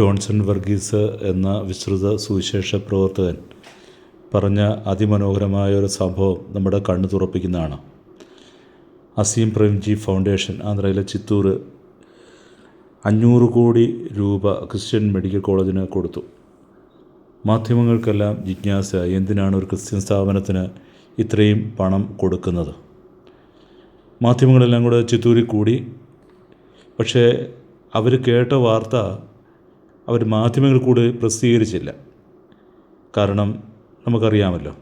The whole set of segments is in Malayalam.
ജോൺസൺ വർഗീസ് എന്ന വിശ്രുത സുവിശേഷ പ്രവർത്തകൻ പറഞ്ഞ അതിമനോഹരമായ ഒരു സംഭവം നമ്മുടെ കണ്ണ് തുറപ്പിക്കുന്നതാണ്. അസീം പ്രേംജി ഫൗണ്ടേഷൻ ആന്ധ്രയിലെ ചിത്തൂർ അഞ്ഞൂറ് കോടി രൂപ ക്രിസ്ത്യൻ മെഡിക്കൽ കോളേജിന് കൊടുത്തു. മാധ്യമങ്ങൾക്കെല്ലാം ജിജ്ഞാസ എന്തിനാണ് ഒരു ക്രിസ്ത്യൻ സ്ഥാപനത്തിന് ഇത്രയും പണം കൊടുക്കുന്നത്? മാധ്യമങ്ങളെല്ലാം കൂടെ ചിത്തൂരിൽ കൂടി. പക്ഷേ അവർ കേട്ട വാർത്ത അവർ മാധ്യമങ്ങൾ കൂടെ പ്രസിദ്ധീകരിച്ചില്ല. കാരണം നമുക്കറിയാമല്ലോ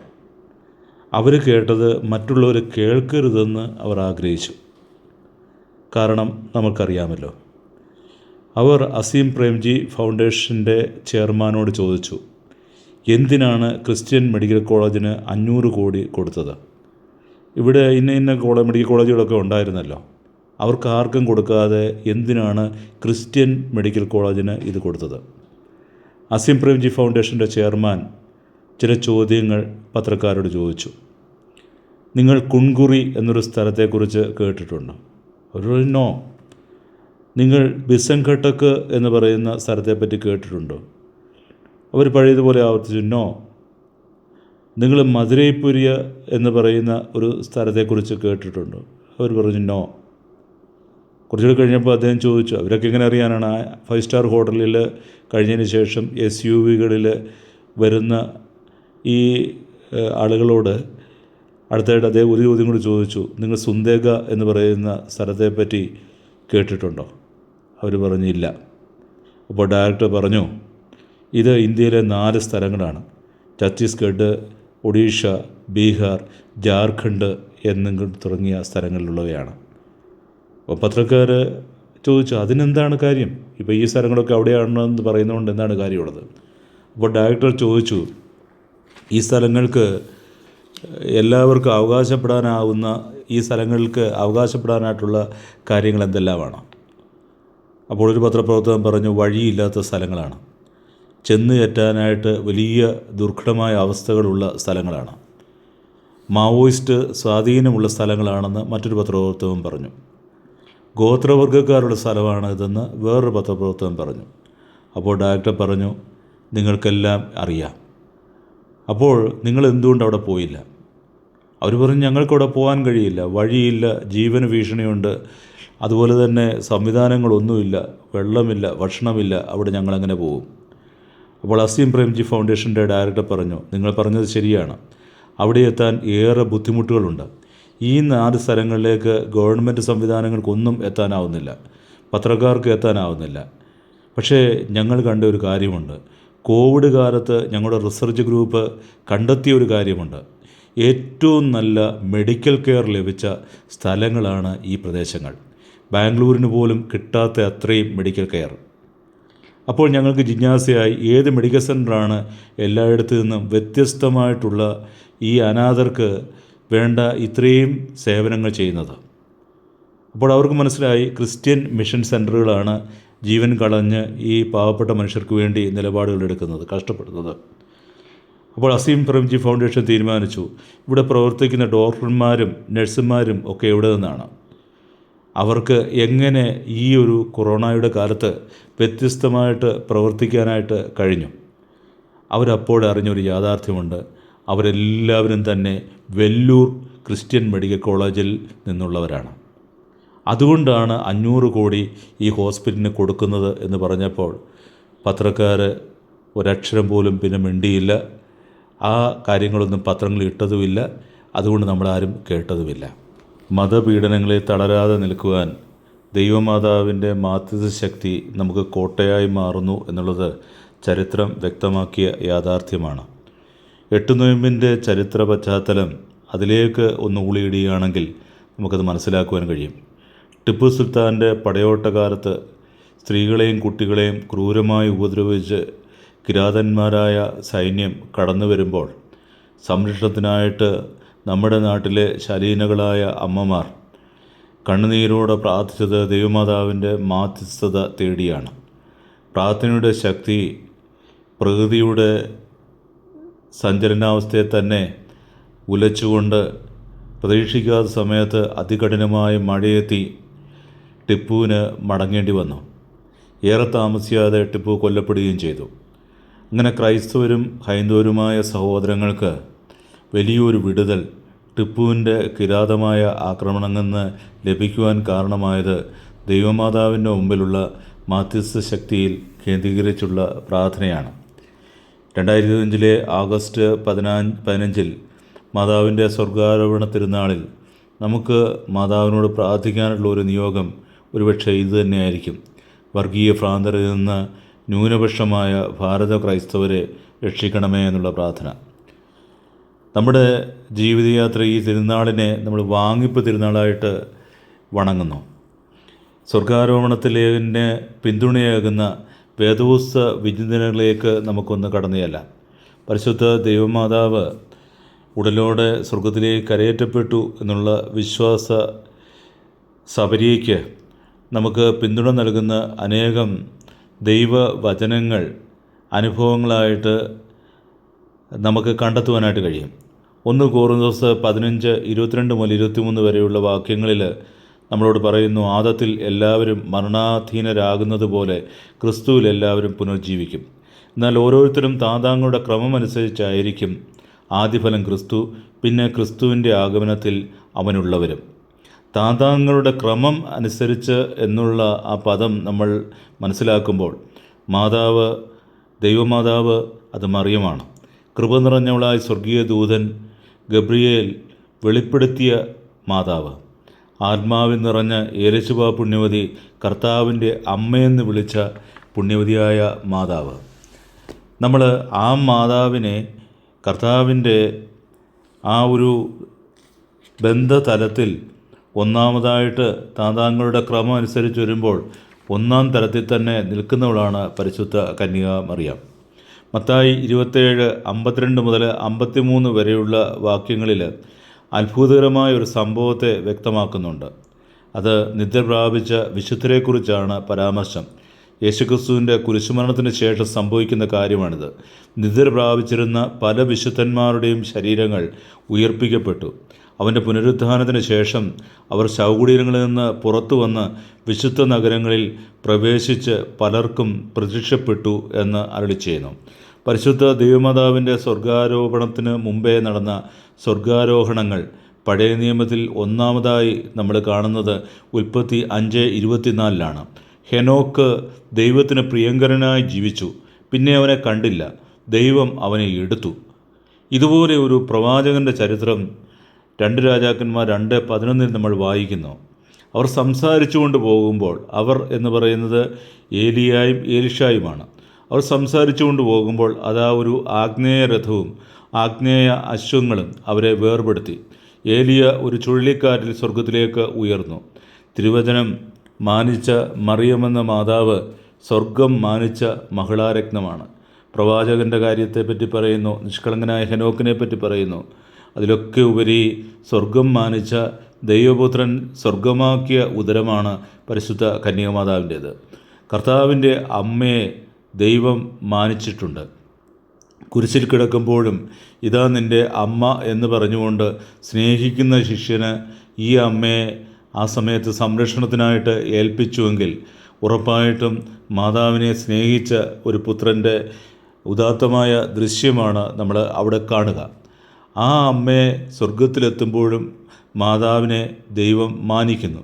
അവർ കേട്ടത് മറ്റുള്ളവർ കേൾക്കരുതെന്ന് അവർ ആഗ്രഹിച്ചു. കാരണം നമുക്കറിയാമല്ലോ അവർ അസീം പ്രേംജി ഫൗണ്ടേഷന്റെ ചെയർമാനോട് ചോദിച്ചു എന്തിനാണ് ക്രിസ്ത്യൻ മെഡിക്കൽ കോളേജിന് അഞ്ഞൂറ് കോടി കൊടുത്തത്? ഇവിടെ ഇന്ന ഇന്ന കോളേജ് മെഡിക്കൽ കോളേജുകളൊക്കെ ഉണ്ടായിരുന്നല്ലോ. അവർക്ക് ആർക്കും കൊടുക്കാതെ എന്തിനാണ് ക്രിസ്ത്യൻ മെഡിക്കൽ കോളേജിന് ഇത് കൊടുത്തത്? അസീം പ്രേംജി ഫൗണ്ടേഷന്റെ ചെയർമാൻ ചില ചോദ്യങ്ങൾ പത്രക്കാരോട് ചോദിച്ചു. നിങ്ങൾ കുൺകുറി എന്നൊരു സ്ഥലത്തെക്കുറിച്ച് കേട്ടിട്ടുണ്ടോ? ഒരു നോ. നിങ്ങൾ ബിസംഘട്ടക്ക് എന്ന് പറയുന്ന സ്ഥലത്തെപ്പറ്റി കേട്ടിട്ടുണ്ടോ? അവർ പഴയതുപോലെ ആവർത്തിച്ചു നോ. നിങ്ങൾ മധുരൈപുരിയ എന്ന് പറയുന്ന ഒരു സ്ഥലത്തെക്കുറിച്ച് കേട്ടിട്ടുണ്ടോ? അവർ പറഞ്ഞു നോ. കുറച്ചുകൂടി കഴിഞ്ഞപ്പോൾ അദ്ദേഹം ചോദിച്ചു അവരൊക്കെ എങ്ങനെ അറിയാനാണ്? ആ ഫൈവ് സ്റ്റാർ ഹോട്ടലിൽ കഴിഞ്ഞതിന് ശേഷം എസ് യു വികളിൽ വരുന്ന ഈ ആളുകളോട് അടുത്തായിട്ട് അദ്ദേഹം ഒരു ചോദ്യം കൂടി ചോദിച്ചു നിങ്ങൾ സുന്ദേഗ എന്ന് പറയുന്ന സ്ഥലത്തെപ്പറ്റി കേട്ടിട്ടുണ്ടോ? അവർ പറഞ്ഞില്ല അപ്പോൾ ഡയറക്ടർ പറഞ്ഞു ഇത് ഇന്ത്യയിലെ നാല് സ്ഥലങ്ങളാണ്. ഛത്തീസ്ഗഡ് ഒഡീഷ ബീഹാർ ജാർഖണ്ഡ് എന്നിങ്ങനെ തുടങ്ങിയ സ്ഥലങ്ങളിലുള്ളവയാണ്. അപ്പോൾ പത്രക്കാർ ചോദിച്ചു അതിനെന്താണ് കാര്യം? ഇപ്പോൾ ഈ സ്ഥലങ്ങളൊക്കെ അവിടെയാണെന്ന് പറയുന്നതുകൊണ്ട് എന്താണ് കാര്യമുള്ളത്? അപ്പോൾ ഡയറക്ടർ ചോദിച്ചു ഈ സ്ഥലങ്ങൾക്ക് എല്ലാവർക്കും അവകാശപ്പെടാനാവുന്ന ഈ സ്ഥലങ്ങൾക്ക് അവകാശപ്പെടാനായിട്ടുള്ള കാര്യങ്ങൾ എന്തെല്ലാമാണ്? അപ്പോൾ ഒരു പത്രപ്രവർത്തകൻ പറഞ്ഞു വഴിയില്ലാത്ത സ്ഥലങ്ങളാണ്. ചെന്ന് കയറ്റാനായിട്ട് വലിയ ദുർഘടമായ അവസ്ഥകളുള്ള സ്ഥലങ്ങളാണ്. മാവോയിസ്റ്റ് സ്വാധീനമുള്ള സ്ഥലങ്ങളാണെന്ന് മറ്റൊരു പത്രപ്രവർത്തകൻ പറഞ്ഞു. ഗോത്രവർഗക്കാരുടെ സ്ഥലമാണ് ഇതെന്ന് വേറൊരു പത്രപ്രവർത്തകൻ പറഞ്ഞു. അപ്പോൾ ഡയറക്ടർ പറഞ്ഞു നിങ്ങൾക്കെല്ലാം അറിയാം. അപ്പോൾ നിങ്ങൾ എന്തുകൊണ്ട് അവിടെ പോയില്ല? അവർ പറഞ്ഞു ഞങ്ങൾക്കവിടെ പോകാൻ കഴിയില്ല. വഴിയില്ല ജീവന ഭീഷണിയുണ്ട്. അതുപോലെ തന്നെ സംവിധാനങ്ങളൊന്നുമില്ല. വെള്ളമില്ല ഭക്ഷണമില്ല. അവിടെ ഞങ്ങളങ്ങനെ പോകും. അപ്പോൾ അസീം പ്രേംജി ഫൗണ്ടേഷന്റെ ഡയറക്ടർ പറഞ്ഞു നിങ്ങൾ പറഞ്ഞത് ശരിയാണ്. അവിടെ എത്താൻ ഏറെ ബുദ്ധിമുട്ടുകളുണ്ട്. ഈ നാല് സ്ഥലങ്ങളിലേക്ക് ഗവൺമെന്റ് സംവിധാനങ്ങൾക്കൊന്നും എത്താനാവുന്നില്ല. പത്രക്കാർക്ക് എത്താനാവുന്നില്ല. പക്ഷേ ഞങ്ങൾ കണ്ട ഒരു കാര്യമുണ്ട്. കോവിഡ് കാലത്ത് ഞങ്ങളുടെ റിസർച്ച് ഗ്രൂപ്പ് കണ്ടെത്തിയ ഒരു കാര്യമുണ്ട്. ഏറ്റവും നല്ല മെഡിക്കൽ കെയർ ലഭിച്ച സ്ഥലങ്ങളാണ് ഈ പ്രദേശങ്ങൾ. ബാംഗ്ലൂരിന് പോലും കിട്ടാത്ത അത്രയും മെഡിക്കൽ കെയർ. അപ്പോൾ ഞങ്ങൾക്ക് ജിജ്ഞാസയായി ഏത് മെഡിക്കൽ സെന്ററാണ് എല്ലായിടത്തു നിന്നും വ്യത്യസ്തമായിട്ടുള്ള ഈ അനാഥർക്ക് വേണ്ട ഇത്രയും സേവനങ്ങൾ ചെയ്യുന്നത്. അപ്പോൾ അവർക്ക് മനസ്സിലായി ക്രിസ്ത്യൻ മിഷൻ സെന്ററുകളാണ് ജീവൻ കളഞ്ഞ് ഈ പാവപ്പെട്ട മനുഷ്യർക്ക് വേണ്ടി നിലപാടുകൾ എടുക്കുന്നത് കഷ്ടപ്പെടുന്നത്. അപ്പോൾ അസീം പ്രേംജി ഫൗണ്ടേഷൻ തീരുമാനിച്ചു ഇവിടെ പ്രവർത്തിക്കുന്ന ഡോക്ടർമാരും നഴ്സുമാരും ഒക്കെ ഇവിടെ നിന്നാണ്? അവർക്ക് എങ്ങനെ ഈ ഒരു കൊറോണയുടെ കാലത്ത് വ്യത്യസ്തമായിട്ട് പ്രവർത്തിക്കാനായിട്ട് കഴിഞ്ഞു? അവരപ്പോൾ അറിഞ്ഞൊരു യാഥാർത്ഥ്യമുണ്ട് അവരെല്ലാവരും തന്നെ വെല്ലൂർ ക്രിസ്ത്യൻ മെഡിക്കൽ കോളേജിൽ നിന്നുള്ളവരാണ്. അതുകൊണ്ടാണ് അഞ്ഞൂറ് കോടി ഈ ഹോസ്പിറ്റലിന് കൊടുക്കുന്നത് എന്ന് പറഞ്ഞപ്പോൾ പത്രക്കാർ ഒരക്ഷരം പോലും പിന്നെ മിണ്ടിയില്ല. ആ കാര്യങ്ങളൊന്നും പത്രങ്ങളിൽ ഇട്ടതുമില്ല. അതുകൊണ്ട് നമ്മളാരും കേട്ടതുമില്ല. മതപീഡനങ്ങളെ തളരാതെ നിൽക്കുവാൻ ദൈവമാതാവിന്റെ മാതൃ ശക്തി നമുക്ക് കോട്ടയായി മാറുന്നു എന്നുള്ളത് ചരിത്രം വ്യക്തമാക്കിയ യാഥാർത്ഥ്യമാണ്. എട്ട് നോയമ്പിന്റെ ചരിത്ര പശ്ചാത്തലം അതിലേക്ക് ഒന്ന് ഊളിയിടുകയാണെങ്കിൽ നമുക്കത് മനസ്സിലാക്കുവാൻ കഴിയും. ടിപ്പു സുൽത്താന്റെ പടയോട്ടകാലത്ത് സ്ത്രീകളെയും കുട്ടികളെയും ക്രൂരമായി ഉപദ്രവിച്ച് കിരാതന്മാരായ സൈന്യം കടന്നു വരുമ്പോൾ സംരക്ഷണത്തിനായിട്ട് നമ്മുടെ നാട്ടിലെ ശലീനകളായ അമ്മമാർ കണ്ണുനീരോടെ പ്രാർത്ഥിച്ചത് ദൈവമാതാവിന്റെ മാധ്യസ്ഥത തേടിയാണ്. പ്രാർത്ഥനയുടെ ശക്തി പ്രകൃതിയുടെ സഞ്ചലനാവസ്ഥയെ തന്നെ ഉലച്ചുകൊണ്ട് പ്രതീക്ഷിക്കാത്ത സമയത്ത് അതികഠിനമായ മഴയെത്തി ടിപ്പുവിന് മടങ്ങേണ്ടി വന്നു. ഏറെ താമസിയാതെ ടിപ്പു കൊല്ലപ്പെടുകയും ചെയ്തു. അങ്ങനെ ക്രൈസ്തവരും ഹൈന്ദവരുമായ സഹോദരങ്ങൾക്ക് വലിയൊരു വിടുതൽ ടിപ്പുവിന്റെ കിരാതമായ ആക്രമണങ്ങളിൽ നിന്ന് ലഭിക്കുവാൻ കാരണമായത് ദൈവമാതാവിന്റെ മുമ്പിലുള്ള മാധ്യസ്ഥ ശക്തിയിൽ കേന്ദ്രീകരിച്ചുള്ള പ്രാർത്ഥനയാണ്. രണ്ടായിരത്തി അഞ്ചിലെ ആഗസ്റ്റ് പതിനാ പതിനഞ്ചിൽ മാതാവിന്റെ സ്വർഗാരോപണ തിരുനാളിൽ നമുക്ക് മാതാവിനോട് പ്രാർത്ഥിക്കാനുള്ള ഒരു നിയോഗം ഒരുപക്ഷെ ഇത് തന്നെയായിരിക്കും. വർഗീയ ഭ്രാന്തരിൽ നിന്ന് ന്യൂനപക്ഷമായ ഭാരത ക്രൈസ്തവരെ രക്ഷിക്കണമേ എന്നുള്ള പ്രാർത്ഥന. നമ്മുടെ ജീവിതയാത്ര ഈ തിരുനാളിനെ നമ്മൾ വാങ്ങിപ്പ് തിരുനാളായിട്ട് വണങ്ങുന്നു. സ്വർഗാരോപണത്തിലേതിന് പിന്തുണയാകുന്ന വേദപുസ്ത വിചിന്തനങ്ങളിലേക്ക് നമുക്കൊന്ന് കടന്നുകയല്ല പരിശുദ്ധ ദൈവമാതാവ് ഉടലോടെ സ്വർഗത്തിലേക്ക് കരയേറ്റപ്പെട്ടു എന്നുള്ള വിശ്വാസ സബരിയയ്ക്ക് നമുക്ക് പിന്തുണ നൽകുന്ന അനേകം ദൈവവചനങ്ങൾ അനുഭവങ്ങളായിട്ട് നമുക്ക് കണ്ടെത്തുവാനായിട്ട് കഴിയും. ഒന്ന് കോറിന്തോസ് പതിനഞ്ച് ഇരുപത്തിരണ്ട് മുതൽ ഇരുപത്തിമൂന്ന് വരെയുള്ള വാക്യങ്ങളിൽ നമ്മളോട് പറയുന്നു ആദത്തിൽ എല്ലാവരും മരണാധീനരാകുന്നത് പോലെ ക്രിസ്തുവിൽ എല്ലാവരും പുനർജീവിക്കും. എന്നാൽ ഓരോരുത്തരും താതാങ്ങളുടെ ക്രമമനുസരിച്ചായിരിക്കും ആദ്യഫലം ക്രിസ്തു പിന്നെ ക്രിസ്തുവിന്റെ ആഗമനത്തിൽ അവനുള്ളവരും. താതാങ്ങളുടെ ക്രമം അനുസരിച്ച് എന്നുള്ള ആ പദം നമ്മൾ മനസ്സിലാക്കുമ്പോൾ മാതാവ് ദൈവമാതാവ് അത് മറിയമാണ്. കൃപ നിറഞ്ഞവളായ സ്വർഗീയ ദൂതൻ ഗബ്രിയേൽ വെളിപ്പെടുത്തിയ മാതാവ്. ആത്മാവിൽ നിറഞ്ഞ ഏരശുഭ പുണ്യവതി കർത്താവിന്റെ അമ്മയെന്ന് വിളിച്ച പുണ്യവതിയായ മാതാവ്. നമ്മൾ ആ മാതാവിനെ കർത്താവിന്റെ ആ ഒരു ബന്ധതലത്തിൽ ഒന്നാമതായിട്ട് താതാങ്ങളുടെ ക്രമം അനുസരിച്ച് വരുമ്പോൾ ഒന്നാം തലത്തിൽ തന്നെ നിൽക്കുന്നവളാണ് പരിശുദ്ധ കന്യക മറിയാം. മത്തായി ഇരുപത്തേഴ് അമ്പത്തിരണ്ട് മുതൽ അമ്പത്തിമൂന്ന് വരെയുള്ള വാക്യങ്ങളിൽ അത്ഭുതകരമായ ഒരു സംഭവത്തെ വ്യക്തമാക്കുന്നുണ്ട്. അത് നിദ്ര പ്രാപിച്ച വിശുദ്ധരെക്കുറിച്ചാണ് പരാമർശം. യേശുക്രിസ്തുവിന്റെ കുരിശുമരണത്തിന് ശേഷം സംഭവിക്കുന്ന കാര്യമാണിത്. നിദ്ര പ്രാപിച്ചിരുന്ന പല വിശുദ്ധന്മാരുടെയും ശരീരങ്ങൾ ഉയർപ്പിക്കപ്പെട്ടു. അവന്റെ പുനരുദ്ധാനത്തിന് ശേഷം അവർ ശവകുടീരങ്ങളിൽ നിന്ന് പുറത്തു വന്ന് വിശുദ്ധ നഗരങ്ങളിൽ പ്രവേശിച്ച് പലർക്കും പ്രത്യക്ഷപ്പെട്ടു എന്ന് അരളി ചെയ്യുന്നു പരിശുദ്ധ ദൈവമാതാവിന്റെ സ്വർഗാരോപണത്തിന് മുമ്പേ നടന്ന സ്വർഗാരോഹണങ്ങൾ പഴയ നിയമത്തിൽ ഒന്നാമതായി നമ്മൾ കാണുന്നത് ഉൽപ്പത്തി അഞ്ച് ഇരുപത്തിനാലിലാണ്. ഹെനോക്ക് ദൈവത്തിന് പ്രിയങ്കരനായി ജീവിച്ചു. പിന്നെ അവനെ കണ്ടില്ല. ദൈവം അവനെ എടുത്തു. ഇതുപോലെ ഒരു പ്രവാചകന്റെ ചരിത്രം രണ്ട് രാജാക്കന്മാർ രണ്ട് പതിനൊന്നിൽ നമ്മൾ വായിക്കുന്നു. അവർ സംസാരിച്ചുകൊണ്ട് പോകുമ്പോൾ അവർ എന്ന് പറയുന്നത് ഏലിയായും ഏലിഷായുമാണ്. അവർ സംസാരിച്ചുകൊണ്ട് പോകുമ്പോൾ അതാ ഒരു ആഗ്നേയ രഥവും ആഗ്നേയ അശ്വങ്ങളും അവരെ വേർപെടുത്തി. ഏലിയ ഒരു ചുഴലിക്കാറ്റിൽ സ്വർഗത്തിലേക്ക് ഉയർന്നു. തിരുവചനം മാനിച്ച മറിയമെന്ന മാതാവ് സ്വർഗം മാനിച്ച മഹിളാരത്നമാണ്. പ്രവാചകന്റെ കാര്യത്തെപ്പറ്റി പറയുന്നു നിഷ്കളങ്കനായ ഹെനോക്കിനെ പറ്റി പറയുന്നു. അതിലൊക്കെ ഉപരി സ്വർഗം മാനിച്ച ദൈവപുത്രൻ സ്വർഗമാക്കിയ ഉദരമാണ് പരിശുദ്ധ കന്യകമാതാവിന്റേത് കർത്താവിന്റെ അമ്മയെ ദൈവം മാനിച്ചിട്ടുണ്ട്. കുരിശിൽ കിടക്കുമ്പോഴും ഇതാ നിന്റെ അമ്മ എന്ന് പറഞ്ഞുകൊണ്ട് സ്നേഹിക്കുന്ന ശിഷ്യന് ഈ അമ്മയെ ആ സമയത്ത് സംരക്ഷണത്തിനായിട്ട് ഏൽപ്പിച്ചുവെങ്കിൽ ഉറപ്പായിട്ടും മാതാവിനെ സ്നേഹിച്ച ഒരു പുത്രന്റെ ഉദാത്തമായ ദൃശ്യമാണ് നമ്മൾ അവിടെ കാണുക. ആ അമ്മയെ സ്വർഗത്തിലെത്തുമ്പോഴും മാതാവിനെ ദൈവം മാനിക്കുന്നു.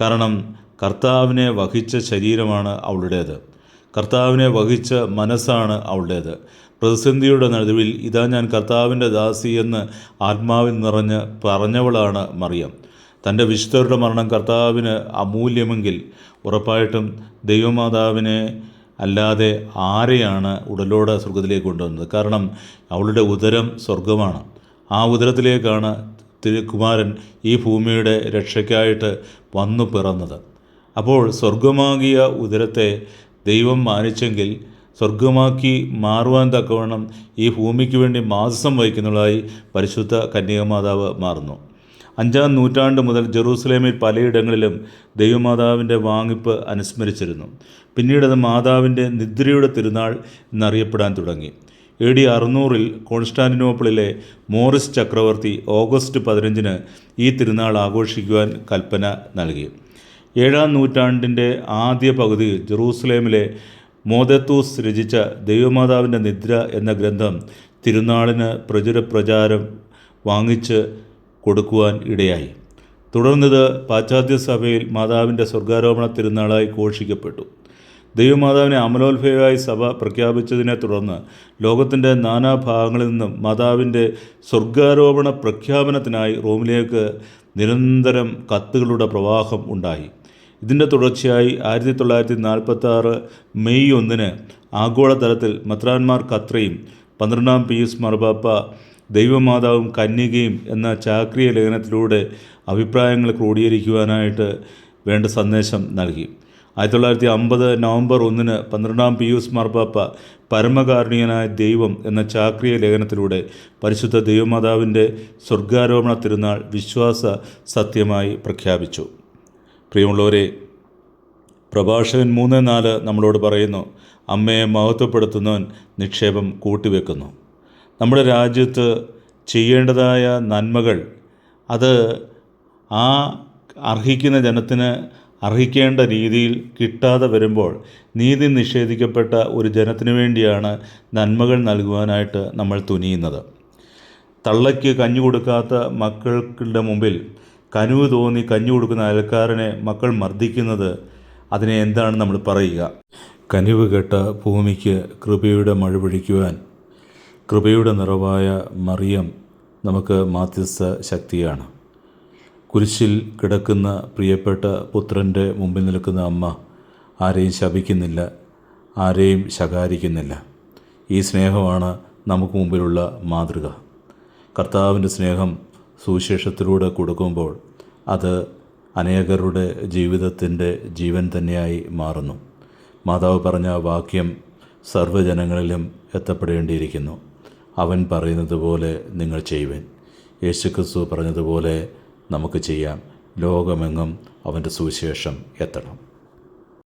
കാരണം കർത്താവിനെ വഹിച്ച ശരീരമാണ് അവളുടേത്. കർത്താവിനെ വഹിച്ച മനസ്സാണ് അവളുടേത്. പ്രതിസന്ധിയുടെ നടുവിൽ ഇതാ ഞാൻ കർത്താവിന്റെ ദാസി എന്ന് ആത്മാവിൽ നിറഞ്ഞ് പറഞ്ഞവളാണ് മറിയം. തന്റെ വിശുദ്ധരുടെ മരണം കർത്താവിന് അമൂല്യമെങ്കിൽ ഉറപ്പായിട്ടും ദൈവമാതാവിനെ അല്ലാതെ ആരെയാണ് ഉടലോടെ സ്വർഗത്തിലേക്ക് കൊണ്ടുവന്നത്? കാരണം അവളുടെ ഉദരം സ്വർഗമാണ് ആ ഉദരത്തിലേക്കാണ് തിരുകുമാരൻ ഈ ഭൂമിയുടെ രക്ഷയ്ക്കായിട്ട് വന്നു പിറന്നത്. അപ്പോൾ സ്വർഗമാകിയ ഉദരത്തെ ദൈവം മാനിച്ചെങ്കിൽ സ്വർഗമാക്കി മാറുവാൻ തക്കവണ്ണം ഈ ഭൂമിക്ക് വേണ്ടി മാസം വഹിക്കുന്നതായി പരിശുദ്ധ കന്യകമാതാവ് മാറുന്നു. അഞ്ചാം നൂറ്റാണ്ട് മുതൽ ജെറൂസലേമിൽ പലയിടങ്ങളിലും ദൈവമാതാവിന്റെ വാങ്ങിപ്പ് അനുസ്മരിച്ചിരുന്നു. പിന്നീടത് മാതാവിന്റെ നിദ്രയുടെ തിരുനാൾ എന്നറിയപ്പെടാൻ തുടങ്ങി. എ ഡി അറുന്നൂറിൽ കോൺസ്റ്റാന്റിനോപ്പിളിലെ മോറിസ് ചക്രവർത്തി ഓഗസ്റ്റ് പതിനഞ്ചിന് ഈ തിരുനാൾ ആഘോഷിക്കുവാൻ കൽപ്പന നൽകി. ഏഴാം നൂറ്റാണ്ടിന്റെ ആദ്യ പകുതിയിൽ ജെറൂസലേമിലെ മോദത്തൂസ് രചിച്ച ദൈവമാതാവിന്റെ നിദ്ര എന്ന ഗ്രന്ഥം തിരുനാളിന് പ്രചുര പ്രചാരം വാങ്ങിച്ച് കൊടുക്കുവാൻ ഇടയായി. തുടർന്നത് പാശ്ചാത്യ സഭയിൽ മാതാവിന്റെ സ്വർഗാരോപണ തിരുനാളായി ഘോഷിക്കപ്പെട്ടു. ദൈവമാതാവിനെ അമലോത്ഭവമായി സഭ പ്രഖ്യാപിച്ചതിനെ തുടർന്ന് ലോകത്തിന്റെ നാനാഭാഗങ്ങളിൽ നിന്നും മാതാവിന്റെ സ്വർഗാരോപണ പ്രഖ്യാപനത്തിനായി റോമിലേക്ക് നിരന്തരം കത്തുകളുടെ പ്രവാഹം ഉണ്ടായി. ഇതിന്റെ തുടർച്ചയായി ആയിരത്തി തൊള്ളായിരത്തി നാൽപ്പത്തി ആറ് മെയ് ഒന്നിന് ആഗോളതലത്തിൽ മത്രാന്മാർ കത്രയും പന്ത്രണ്ടാം പീസ് മറുപാപ്പ ദൈവമാതാവും കന്യകയും എന്ന ചാക്രിയ ലേഖനത്തിലൂടെ അഭിപ്രായങ്ങൾ ക്രോഡീകരിക്കുവാനായിട്ട് വേണ്ട സന്ദേശം നൽകി. ആയിരത്തി തൊള്ളായിരത്തി അമ്പത് നവംബർ ഒന്നിന് പന്ത്രണ്ടാം പിയൂസ് മാർപ്പാപ്പ പരമകാരുണ്യനായ ദൈവം എന്ന ചാക്രിയ ലേഖനത്തിലൂടെ പരിശുദ്ധ ദൈവമാതാവിന്റെ സ്വർഗാരോപണ തിരുനാൾ വിശ്വാസ സത്യമായി പ്രഖ്യാപിച്ചു. പ്രിയമുള്ളവരെ പ്രഭാഷകൻ മൂന്ന് നാല് നമ്മളോട് പറയുന്നു അമ്മയെ മഹത്വപ്പെടുത്തുന്നവൻ നിക്ഷേപം കൂട്ടിവെക്കുന്നു. നമ്മുടെ രാജ്യത്ത് ചെയ്യേണ്ടതായ നന്മകൾ അത് ആ അർഹിക്കുന്ന ജനത്തിന് അർഹിക്കേണ്ട രീതിയിൽ കിട്ടാതെ വരുമ്പോൾ നീതി നിഷേധിക്കപ്പെട്ട ഒരു ജനത്തിനു വേണ്ടിയാണ് നന്മകൾ നൽകുവാനായിട്ട് നമ്മൾ തുനിയുന്നത്. തള്ളയ്ക്ക് കഞ്ഞി കൊടുക്കാത്ത മക്കളുടെ മുമ്പിൽ കനുവ് തോന്നി കഞ്ഞു കൊടുക്കുന്ന അയൽക്കാരനെ മക്കൾ മർദ്ദിക്കുന്നത് അതിനെ എന്താണ് നമ്മൾ പറയുക? കനിവ് കെട്ട ഭൂമിക്ക് കൃപയുടെ മഴ പൊഴിക്കുവാൻ കൃപയുടെ നിറവായ മറിയം നമുക്ക് മാധ്യസ്ഥ ശക്തിയാണ്. കുരിശിൽ കിടക്കുന്ന പ്രിയപ്പെട്ട പുത്രന്റെ മുമ്പിൽ നിൽക്കുന്ന അമ്മ ആരെയും ശപിക്കുന്നില്ല ആരെയും ശകാരിക്കുന്നില്ല. ഈ സ്നേഹമാണ് നമുക്ക് മുമ്പിലുള്ള മാതൃക. കർത്താവിന്റെ സ്നേഹം സുവിശേഷത്തിലൂടെ കൊടുക്കുമ്പോൾ അത് അനേകരുടെ ജീവിതത്തിന്റെ ജീവൻ തന്നെയായി മാറുന്നു. മാതാവ് പറഞ്ഞ വാക്യം സർവജനങ്ങളിലും എത്തപ്പെടേണ്ടിയിരിക്കുന്നു. അവൻ പറയുന്നത് പോലെ നിങ്ങൾ ചെയ്യുവൻ. യേശുക്രിസ്തു പറഞ്ഞതുപോലെ നമുക്ക് ചെയ്യാം. ലോകമെങ്ങും അവന്റെ സുവിശേഷം എത്തണം.